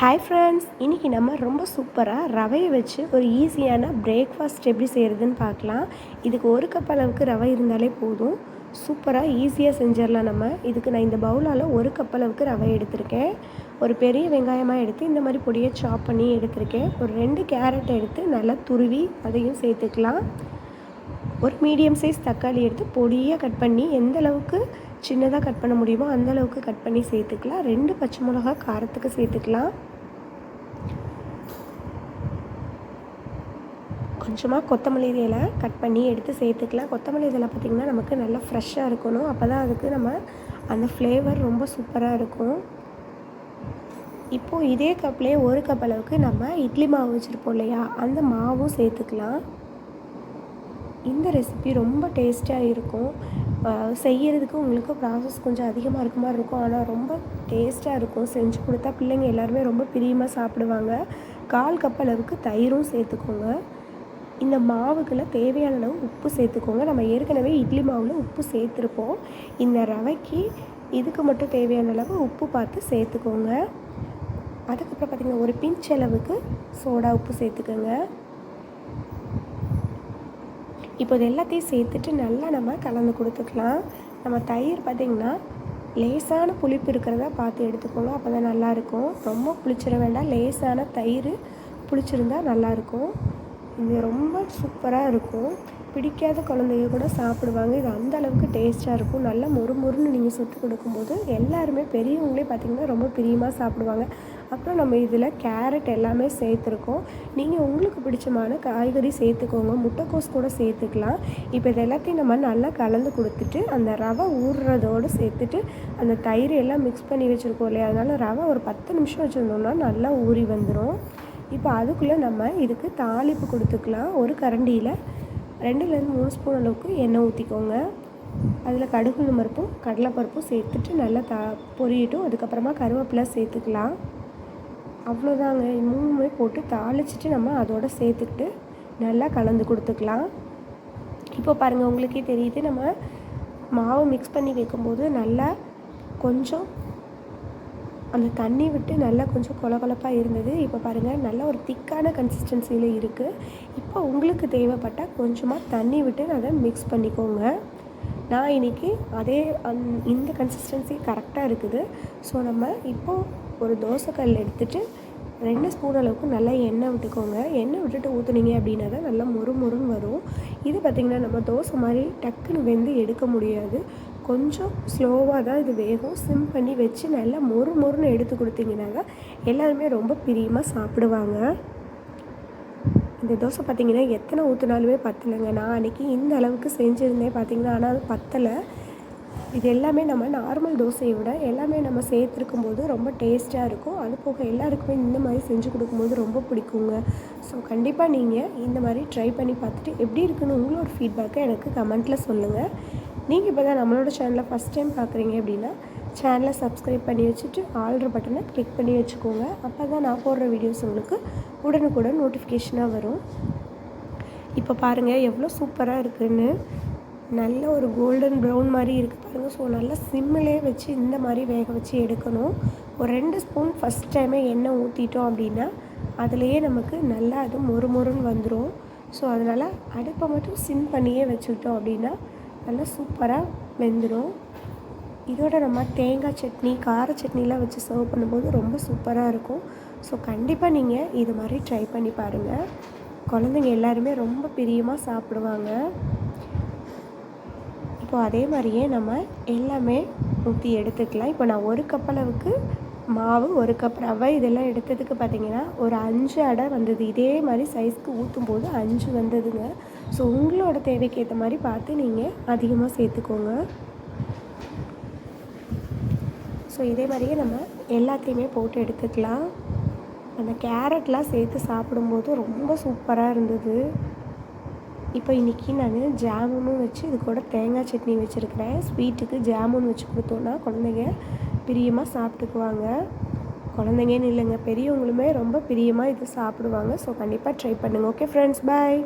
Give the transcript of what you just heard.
Hi friends இன்றைக்கி நம்ம ரொம்ப சூப்பராக ரவையை வச்சு ஒரு ஈஸியான பிரேக்ஃபாஸ்ட் எப்படி செய்கிறதுன்னு பார்க்கலாம். இதுக்கு ஒரு கப் அளவுக்கு ரவை இருந்தாலே போதும். சூப்பராக ஈஸியாக செஞ்சிடலாம் நம்ம. இதுக்கு நான் இந்த பவுலால் ஒரு கப் அளவுக்கு ரவை எடுத்திருக்கேன். ஒரு பெரிய வெங்காயமாக எடுத்து இந்த மாதிரி பொடியை சாப் பண்ணி எடுத்திருக்கேன். ஒரு ரெண்டு கேரட் எடுத்து நல்லா துருவி அதையும் சேர்த்துக்கலாம். ஒரு மீடியம் சைஸ் தக்காளி எடுத்து பொடியாக கட் பண்ணி எந்த அளவுக்கு சின்னதாக கட் பண்ண முடியுமோ அந்த அளவுக்கு கட் பண்ணி சேர்த்துக்கலாம். ரெண்டு பச்சை மிளகா காரத்துக்கு சேர்த்துக்கலாம். கொஞ்சமாக கொத்தமல்லி இலை கட் பண்ணி எடுத்து சேர்த்துக்கலாம். கொத்தமல்லி இதில் பார்த்திங்கன்னா நமக்கு நல்லா ஃப்ரெஷ்ஷாக இருக்கணும். அப்போ தான் அதுக்கு நம்ம அந்த ஃப்ளேவர் ரொம்ப சூப்பராக இருக்கும். இப்போது இதே கப்லேயே ஒரு கப் அளவுக்கு நம்ம இட்லி மாவு வச்சுருப்போம் இல்லையா? அந்த மாவும் சேர்த்துக்கலாம். இந்த ரெசிபி ரொம்ப டேஸ்ட்டாக இருக்கும். செய்கிறதுக்கு உங்களுக்கு ப்ராசஸ் கொஞ்சம் அதிகமாக இருக்க மாதிரி இருக்கும். ஆனால் ரொம்ப டேஸ்ட்டாக இருக்கும். செஞ்சு கொடுத்தா பிள்ளைங்க எல்லாருமே ரொம்ப பிரியமாக சாப்பிடுவாங்க. கால் கப் அளவுக்கு தயிரும் சேர்த்துக்கோங்க. இந்த மாவுக்குள்ளே தேவையான அளவு உப்பு சேர்த்துக்கோங்க. நம்ம ஏற்கனவே இட்லி மாவில் உப்பு சேர்த்துருப்போம். இந்த ரவைக்கு இதுக்கு மட்டும் தேவையான அளவு உப்பு பார்த்து சேர்த்துக்கோங்க. அதுக்கப்புறம் பார்த்திங்கன்னா ஒரு பிஞ்ச் அளவுக்கு சோடா உப்பு சேர்த்துக்கோங்க. இப்போ இது எல்லாத்தையும் சேர்த்துட்டு நல்லா நம்ம கலந்து கொடுத்துக்கலாம். நம்ம தயிர் பார்த்திங்கன்னா லேசான புளிப்பு இருக்கிறதா பார்த்து எடுத்துக்கோங்க. அப்போ தான் நல்லாயிருக்கும் ரொம்ப புளிச்சிட வேண்டாம். லேசான தயிர் புளிச்சிருந்தால் நல்லாயிருக்கும் இது ரொம்ப சூப்பராக இருக்கும். பிடிக்காத குழந்தைங்க கூட சாப்பிடுவாங்க. இது அந்த அளவுக்கு டேஸ்ட்டாக இருக்கும். நல்லா மொறு மொறுன்னு நீங்கள் சுட்டு கொடுக்கும்போது எல்லாருமே பெரியவங்களே பார்த்திங்கன்னா ரொம்ப பிரியமாக சாப்பிடுவாங்க. அப்புறம் நம்ம இதில் கேரட் எல்லாமே சேர்த்துருக்கோம். நீங்கள் உங்களுக்கு பிடிச்சமான காய்கறி சேர்த்துக்கோங்க. முட்டைக்கோஸ் கூட சேர்த்துக்கலாம். இப்போ இது எல்லாத்தையும் நம்ம நல்லா கலந்து கொடுத்துட்டு அந்த ரவை ஊறுறதோடு சேர்த்துட்டு அந்த தயிர் எல்லாம் மிக்ஸ் பண்ணி வச்சுருக்கோம் இல்லையா? அதனால் ரவை ஒரு பத்து நிமிஷம் வச்சுருந்தோம்னா நல்லா ஊறி வந்துடும் இப்போ அதுக்குள்ளே நம்ம இதுக்கு தாளிப்பு கொடுத்துக்கலாம். ஒரு கரண்டியில் ரெண்டுலேருந்து மூணு ஸ்பூன் அளவுக்கு எண்ணெய் ஊற்றிக்கோங்க அதில் கடுகு பருப்பும் கடலைப்பருப்பும் சேர்த்துட்டு நல்லா த பொரியட்டும். அதுக்கப்புறமா கருவேப்பிலை சேர்த்துக்கலாம். அவ்வளோதாங்க மூணுமே போட்டு தாளிச்சிட்டு நம்ம அதோடு சேர்த்துக்கிட்டு நல்லா கலந்து கொடுத்துக்கலாம். இப்போ பாருங்கள் உங்களுக்கே தெரியுது. நம்ம மாவு மிக்ஸ் பண்ணி வைக்கும்போது நல்லா கொஞ்சம் அந்த தண்ணி விட்டு நல்லா கொஞ்சம் கொல கொலப்பாக இருந்தது. இப்போ பாருங்கள் நல்லா ஒரு திக்கான கன்சிஸ்டன்சியில் இருக்குது இப்போ உங்களுக்கு தேவைப்பட்டால் கொஞ்சமாக தண்ணி விட்டு அதை மிக்ஸ் பண்ணிக்கோங்க. நான் இன்றைக்கி அதே அந் இந்த கன்சிஸ்டன்சி கரெக்டாக இருக்குது. ஸோ நம்ம இப்போது ஒரு தோசைக்கல் எடுத்துகிட்டு ரெண்டு ஸ்பூன் அளவுக்கு நல்லா எண்ணெய் விட்டுக்கோங்க. எண்ணெய் விட்டுட்டு ஊற்றுனீங்க அப்படின்னா தான் நல்லா மொறு மொறுன்னு வரும். இது பார்த்திங்கன்னா நம்ம தோசை மாதிரி டக்குன்னு வெந்து எடுக்க முடியாது. கொஞ்சம் ஸ்லோவாக தான் இது வேகும். சிம் பண்ணி வச்சு நல்லா மொறு மொறுன்னு எடுத்து கொடுத்தீங்கன்னாங்க எல்லாருமே ரொம்ப பிரியமாக சாப்பிடுவாங்க. இந்த தோசை பார்த்திங்கன்னா எத்தனை ஊற்றுனாலுமே பத்தலைங்க. நான் அன்றைக்கி இந்த அளவுக்கு செஞ்சுருந்தேன் பார்த்திங்கன்னா ஆனால் அது பத்தலை. இது எல்லாமே நம்ம நார்மல் தோசையை விட எல்லாமே நம்ம சேர்த்துருக்கும் போது ரொம்ப டேஸ்ட்டாக இருக்கும். அது போக எல்லாருக்குமே இந்த மாதிரி செஞ்சு கொடுக்கும்போது ரொம்ப பிடிக்குங்க. ஸோ கண்டிப்பாக நீங்கள் இந்த மாதிரி ட்ரை பண்ணி பார்த்துட்டு எப்படி இருக்குன்னு உங்களோட ஃபீட்பேக்கை எனக்கு கமெண்ட்டில் சொல்லுங்கள் நீங்கள் இப்போ தான் நம்மளோட சேனலை ஃபஸ்ட் டைம் பார்க்குறீங்க அப்படின்னா சேனலை சப்ஸ்கிரைப் பண்ணி வச்சுட்டு ஆல்ட்ரு பட்டனை கிளிக் பண்ணி வச்சுக்கோங்க. அப்போ தான் நான் போடுற வீடியோஸ் உங்களுக்கு உடனுக்குடன் நோட்டிஃபிகேஷனாக வரும். இப்போ பாருங்கள் எவ்வளோ சூப்பராக இருக்குதுன்னு நல்ல ஒரு கோல்டன் ப்ரௌன் மாதிரி இருக்குது பாருங்கள் ஸோ நல்லா சிம்மிலே வச்சு இந்த மாதிரி வேக வச்சு எடுக்கணும். ஒரு ரெண்டு ஸ்பூன் ஃபஸ்ட் டைமே எண்ணெய் ஊற்றிட்டோம் அப்படின்னா அதுலேயே நமக்கு நல்லா அது மொறு மொறுன்னு வந்துடும் ஸோ அதனால் அடுப்பை மட்டும் சிம் பண்ணியே வச்சுக்கிட்டோம் அப்படின்னா நல்லா சூப்பராக வெந்துடும் இதோட நம்ம தேங்காய் சட்னி கார சட்னிலாம் வச்சு சர்வ் பண்ணும்போது ரொம்ப சூப்பராக இருக்கும். ஸோ கண்டிப்பாக நீங்கள் இது மாதிரி ட்ரை பண்ணி பாருங்கள் குழந்தைங்க எல்லாருமே ரொம்ப பிரியமாக சாப்பிடுவாங்க. இப்போது அதே மாதிரியே நம்ம எல்லாமே ஊற்றி எடுத்துக்கலாம். இப்போ நான் ஒரு கப் அளவுக்கு மாவு ஒரு கப் ரவை இதெல்லாம் எடுத்ததுக்கு பார்த்திங்கன்னா ஒரு அஞ்சு அடை வந்தது. இதே மாதிரி சைஸ்க்கு ஊற்றும் போது அஞ்சு வந்ததுங்க. ஸோ உங்களோட தேவைக்கு ஏற்ற மாதிரி பார்த்து நீங்கள் அதிகமாக சேர்த்துக்கோங்க. ஸோ இதே மாதிரியே நம்ம எல்லாத்தையுமே போட்டு எடுத்துக்கலாம். அந்த கேரட்லாம் சேர்த்து சாப்பிடும்போது ரொம்ப சூப்பராக இருந்தது. இப்போ இன்றைக்கி நான் ஜாமுனும் வச்சு இது கூட தேங்காய் சட்னி வச்சுருக்கிறேன். ஸ்வீட்டுக்கு ஜாமுன் வச்சு கொடுத்தோன்னா குழந்தைங்க பிரியமாக சாப்பிட்டுக்குவாங்க. குழந்தைங்கன்னு இல்லைங்க பெரியவங்களுமே ரொம்ப பிரியமாக இது சாப்பிடுவாங்க. ஸோ கண்டிப்பாக ட்ரை பண்ணுங்கள் ஓகே ஃப்ரெண்ட்ஸ் பாய்